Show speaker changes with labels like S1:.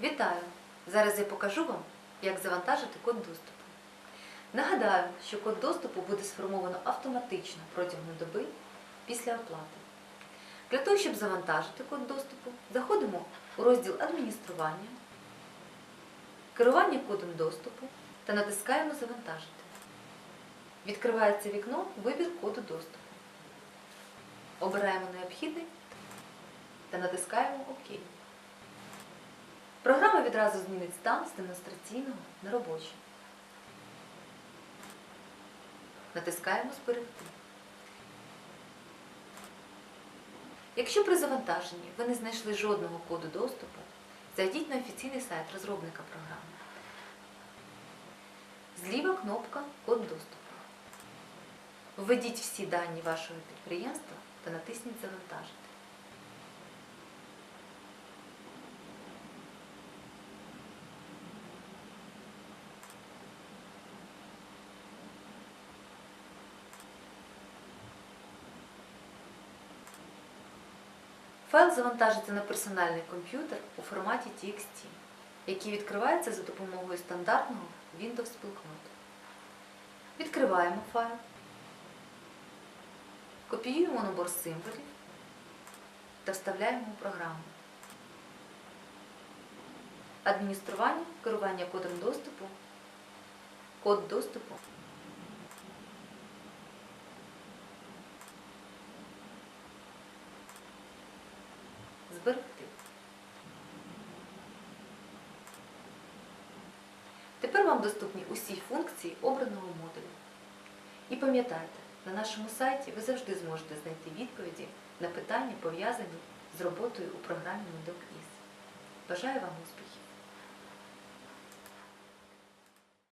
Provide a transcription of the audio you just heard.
S1: Вітаю! Зараз я покажу вам, як завантажити код доступу. Нагадаю, що код доступу буде сформовано автоматично протягом доби після оплати. Для того, щоб завантажити код доступу, заходимо у розділ Адміністрування, керування кодом доступу та натискаємо Завантажити. Відкривається вікно Вибір коду доступу. Обираємо необхідний та натискаємо ОК. Відразу змінить стан з демонстраційного на робочий. Натискаємо Зберегти. Якщо при завантаженні ви не знайшли жодного коду доступу, зайдіть на офіційний сайт розробника програми. Зліва кнопка Код доступу. Введіть всі дані вашого підприємства та натисніть Завантажити. Файл завантажиться на персональний комп'ютер у форматі TXT, який відкривається за допомогою стандартного Windows Spilknot. Відкриваємо файл, копіюємо набор символів та вставляємо у програму. Адміністрування, керування кодом доступу, код доступу. Зберегти. Тепер вам доступні усі функції обраного модулю. І пам'ятайте, на нашому сайті ви завжди зможете знайти відповіді на питання, пов'язані з роботою у програмі ModocIS. Бажаю вам успіхів!